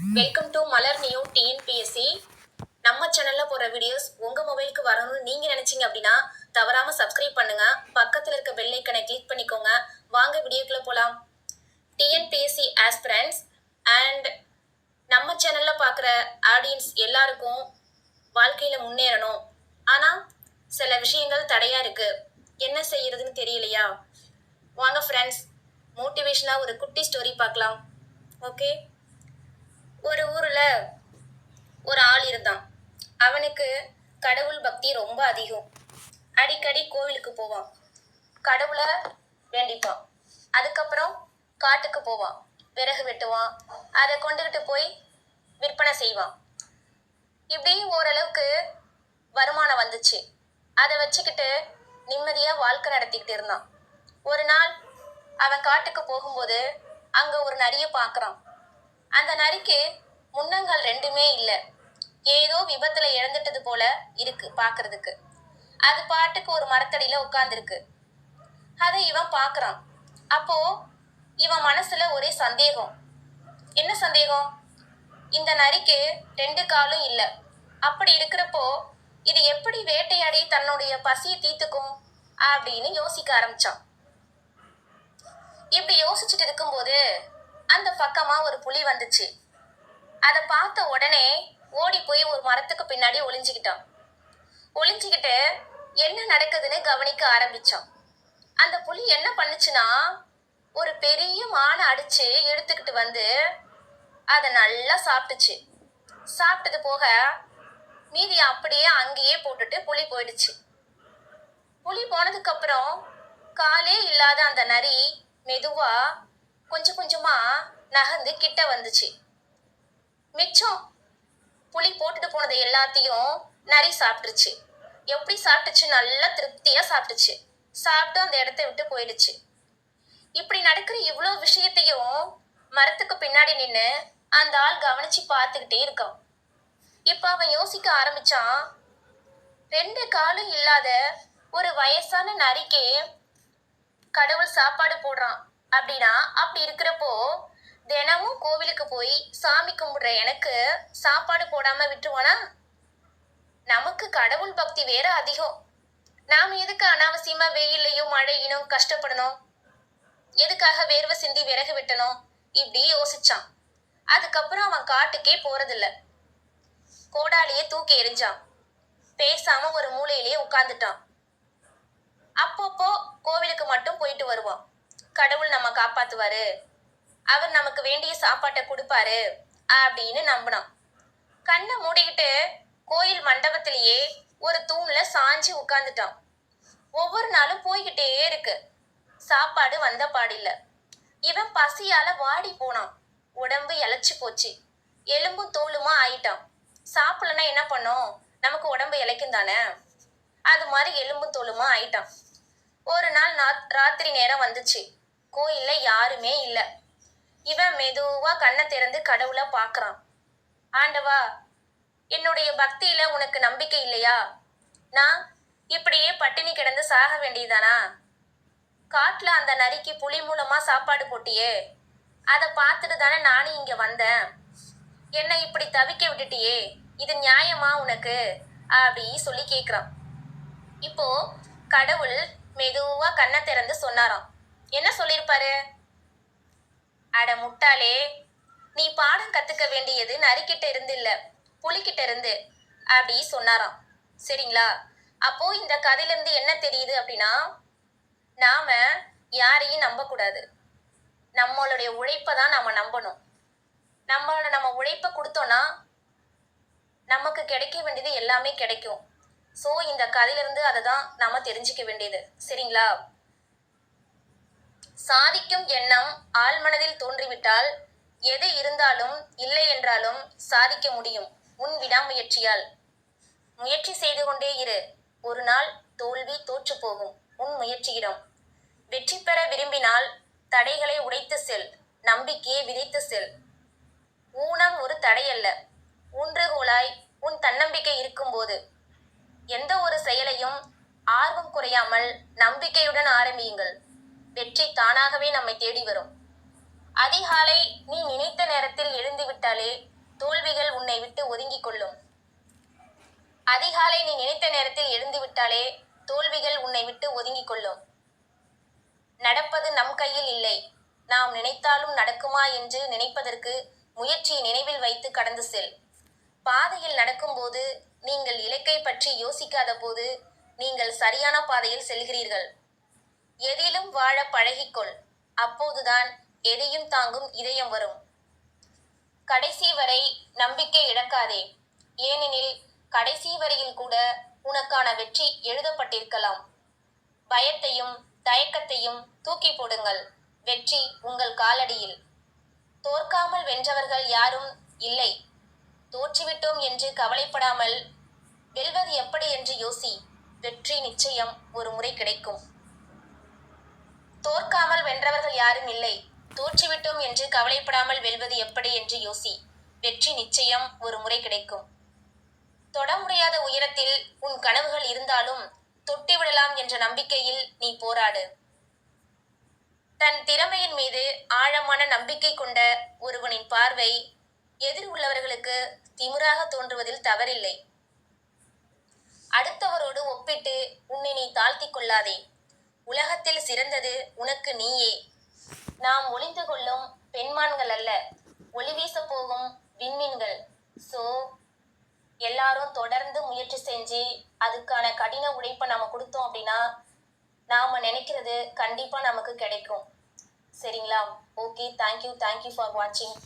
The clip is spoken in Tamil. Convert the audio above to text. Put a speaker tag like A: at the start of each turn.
A: Welcome to Malar new TNPSC நம்ம சேனல்ல போற வீடியோஸ் உங்க மொபைலுக்கு வரணும்னு நீங்க நினைச்சீங்க அப்படின்னா தவறாம சப்ஸ்கிரைப் பண்ணுங்க. பக்கத்துல இருக்க பெல் ஐக்கனை கிளிக் பண்ணிக்கோங்க. வாங்க வீடியோக்குள்ள போலாம். டிஎன்பிஎஸ்சி ஆஸ்பிரன்ஸ் அண்ட் நம்ம சேனல்ல பார்க்குற ஆடியன்ஸ் எல்லாருக்கும் வாழ்க்கையில முன்னேறணும். ஆனா சில விஷயங்கள் தடையா இருக்கு. என்ன செய்யறதுன்னு தெரியலையா? வாங்க ஃப்ரெண்ட்ஸ் மோட்டிவேஷனாக ஒரு குட்டி ஸ்டோரி பார்க்கலாம். ஓகே ஒரு ஊரில் ஒரு ஆள் இருந்தான். அவனுக்கு கடவுள் பக்தி ரொம்ப அதிகம். அடிக்கடி கோவிலுக்கு போவான். கடவுளை வேண்டிப்பான். அதுக்கப்புறம் காட்டுக்கு போவான். விறகு வெட்டுவான். அதை கொண்டுகிட்டு போய் விற்பனை செய்வான். இப்படி ஓரளவுக்கு வருமானம் வந்துச்சு. அதை வச்சுக்கிட்டு நிம்மதியாக வாழ்க்கை நடத்திக்கிட்டு இருந்தான். ஒரு நாள் அவன் காட்டுக்கு போகும்போது அங்கே ஒரு நரியை பார்க்குறான். அந்த நரிக்கு முன்னங்கள் ரெண்டுமே இல்லை. ஏதோ விபத்துல இழந்துட்டது போல இருக்கு பாக்குறதுக்கு. அது பாட்டுக்கு ஒரு மரத்தடியில உட்கார்ந்துருக்கு. அதை இவன் பார்க்குறான் அப்போ இவன் மனசுல ஒரே சந்தேகம். என்ன சந்தேகம்? இந்த நரிக்கு ரெண்டு காலும் இல்லை. அப்படி இருக்கிறப்போ இது எப்படி வேட்டையாடி தன்னுடைய பசியை தீர்த்துக்கும் அப்படின்னு யோசிக்க ஆரம்பிச்சான். இப்படி யோசிச்சுட்டு இருக்கும்போது அந்த பக்கமா ஒரு புலி வந்துச்சு. அதை பார்த்த உடனே ஓடி போய் ஒரு மரத்துக்கு பின்னாடி ஒளிஞ்சுக்கிட்டோம் ஒளிஞ்சுக்கிட்டு என்ன நடக்குதுன்னு கவனிக்க ஆரம்பிச்சோம் அந்த புலி என்ன பண்ணுச்சுன்னா ஒரு பெரிய மானை அடிச்சு எடுத்துக்கிட்டு வந்து அதை நல்லா சாப்பிட்டுச்சு. சாப்பிட்டது போக மீதி அப்படியே அங்கேயே போட்டுட்டு புலி போயிடுச்சு. புலி போனதுக்கு அப்புறம் காலே இல்லாத அந்த நரி மெதுவா கொஞ்சம் கொஞ்சமா நகர்ந்து கிட்ட வந்துச்சு. மிச்சம் புளி போட்டுட்டு போனது எல்லாத்தையும் நரி சாப்பிட்டுருச்சு. எப்படி சாப்பிட்டுச்சு? நல்லா திருப்தியா சாப்பிட்டுச்சு. சாப்பிட்டு அந்த இடத்த விட்டு போயிடுச்சு. இப்படி நடக்கிற இவ்வளோ விஷயத்தையும் மரத்துக்கு பின்னாடி நின்று அந்த ஆள் கவனிச்சு பார்த்துக்கிட்டே இருக்கான். இப்போ அவன் யோசிக்க ஆரம்பிச்சான் ரெண்டு காலும் இல்லாத ஒரு வயசான நரிக்கே கடவுள் சாப்பாடு போடுறான். அப்படின்னா அப்படி இருக்கிறப்போ தினமும் கோவிலுக்கு போய் சாமி கும்பிடுற எனக்கு சாப்பாடு போடாம விட்டுருவானா? நமக்கு கடவுள் பக்தி வேற அதிகம். நாம எதுக்கு அனாவசியமா வெயிலையும் மழையினும் கஷ்டப்படணும்? எதுக்காக வேர்வை சிந்தி விறகு வெட்டணும்? இப்படி யோசிச்சான். அதுக்கப்புறம் அவன் காட்டுக்கே போறதில்ல. கோடாலியே தூக்கி எரிஞ்சான் பேசாம ஒரு மூலையிலேயே உட்கார்ந்துட்டான். அப்பப்போ கோவிலுக்கு மட்டும் போயிட்டு வருவான். கடவுள் நம்ம காப்பாத்துவாரு. அவர் நமக்கு வேண்டிய சாப்பாட்டை கொடுப்பாரு அப்படின்னு நம்பினான் கண்ணை மூடிக்கிட்டு கோயில் மண்டபத்திலேயே ஒரு தூண்ல சாஞ்சு உட்காந்துட்டோம் ஒவ்வொரு நாளும் போய்கிட்டே இருக்கு. சாப்பாடு வந்த பாடில்ல. இவன் பசியால வாடி போனான். உடம்பு இழைச்சி போச்சு. எலும்பும் தோலுமா ஆயிட்டான் சாப்பிடலன்னா என்ன பண்ணும்? நமக்கு உடம்பு இழைக்கும் தானே? அது மாதிரி எலும்பு தோலுமா ஆயிட்டான் ஒரு நாள் நாத்- ராத்திரி நேரம் வந்துச்சு. கோயில்ல யாருமே இல்லை. இவன் மெதுவா கண்ணை திறந்து கடவுளை பார்க்கறான். ஆண்டவா என்னுடைய பக்தியில உனக்கு நம்பிக்கை இல்லையா? நான் இப்படியே பட்டினி கிடந்து சாக வேண்டியதானா? காட்டுல அந்த நரிக்கு புலி மூலமா சாப்பாடு போட்டியே. அதை பார்த்துட்டு தானே நானும் இங்க வந்தேன். என்னை இப்படி தவிக்க விட்டுட்டியே. இது நியாயமா உனக்கு? அப்படி சொல்லி கேக்குறான். இப்போ கடவுள் மெதுவா கண்ணை திறந்து சொன்னாராம். என்ன சொல்லியிருப்பாரு? அட முட்டாளே நீ பாடம் கத்துக்க வேண்டியது நரிக்கிட்ட இருந்து இல்ல புலிக்கிட்ட இருந்து அப்படி சொன்னாராம். சரிங்களா? அப்போ இந்த கதையில இருந்து என்ன தெரியுது அப்படின்னா நாம யாரையும் நம்பக்கூடாது. நம்மளுடைய உழைப்பை தான் நாம நம்பணும். நம்மளோட நம்ம உழைப்பை கொடுத்தோம்னா நமக்கு கிடைக்க வேண்டியது எல்லாமே கிடைக்கும். ஸோ இந்த கதையிலிருந்து அதை தான் நாம தெரிஞ்சுக்க வேண்டியது. சரிங்களா? சாதிக்கும் எண்ணம் ஆழ்மனதில் தோன்றிவிட்டால் எது இருந்தாலும் இல்லை என்றாலும் சாதிக்க முடியும். உன் விடாமுயற்சியால். முயற்சி செய்து கொண்டே இரு. ஒரு நாள் தோல்வி தோற்று போகும். உன் முயற்சியிடம். வெற்றி பெற விரும்பினால் தடைகளை உடைத்து செல். நம்பிக்கையை விதைத்து செல். ஊனம் ஒரு தடையல்ல. ஊன்றுகோலாய் உன் தன்னம்பிக்கை இருக்கும்போது. எந்த ஒரு செயலையும் ஆர்வம் குறையாமல் நம்பிக்கையுடன் ஆரம்பியுங்கள். வெற்றி தானாகவே நம்மை தேடி வரும். அதிகாலை நீ நினைத்த நேரத்தில் எழுந்துவிட்டாலே தோல்விகள் உன்னை விட்டு ஒதுங்கிக் கொள்ளும். அதிகாலை நீ நினைத்த நேரத்தில் எழுந்துவிட்டாலே தோல்விகள் உன்னை விட்டு ஒதுங்கிக் கொள்ளும். நடப்பது நம் கையில் இல்லை. நாம் நினைத்தாலும் நடக்குமா என்று நினைப்பதற்கு முயற்சியை நினைவில் வைத்து கடந்து செல். பாதையில் நடக்கும்போது நீங்கள் இலக்கை பற்றி யோசிக்காத போது நீங்கள் சரியான பாதையில் செல்கிறீர்கள். எதிலும் வாழ பழகிக்கொள். அப்போதுதான் எதையும் தாங்கும் இதயம் வரும். கடைசி வரை நம்பிக்கை இழக்காதே. ஏனெனில் கடைசி வரையில் கூட உனக்கான வெற்றி எழுதப்பட்டிருக்கலாம். பயத்தையும் தயக்கத்தையும் தூக்கி போடுங்கள். வெற்றி உங்கள் காலடியில். தோற்காமல் வென்றவர்கள் யாரும் இல்லை. தோற்றுவிட்டோம் என்று கவலைப்படாமல் வெல்வது எப்படி என்று யோசி. வெற்றி நிச்சயம் ஒரு முறை கிடைக்கும். தோற்காமல் வென்றவர்கள் யாரும் இல்லை. தோற்றுவிட்டோம் என்று கவலைப்படாமல் வெல்வது எப்படி என்று யோசி. வெற்றி நிச்சயம் ஒரு முறை கிடைக்கும். தொட முடியாத உயரத்தில் உன் கனவுகள் இருந்தாலும் தொட்டிவிடலாம் என்ற நம்பிக்கையில் நீ போராடு. தன் திறமையின் மீது ஆழமான நம்பிக்கை கொண்ட ஒருவனின் பார்வை எதிர் உள்ளவர்களுக்கு திமிராக தோன்றுவதில் தவறில்லை. அடுத்தவரோடு ஒப்பிட்டு உன்னை நீ தாழ்த்திக் கொள்ளாதே. உலகத்தில் சிறந்தது உனக்கு நீயே. நாம் ஒளிந்து கொள்ளும் பெண்மான்கள் அல்ல ஒளி வீச போகும் விண்மீன்கள். ஸோ எல்லாரும் தொடர்ந்து முயற்சி செஞ்சு அதுக்கான கடின உழைப்பை நம்ம கொடுத்தோம் அப்படின்னா நாம நினைக்கிறது கண்டிப்பா நமக்கு கிடைக்கும். சரிங்களா? ஓகே தேங்க்யூ தேங்க்யூ ஃபார் வாட்சிங்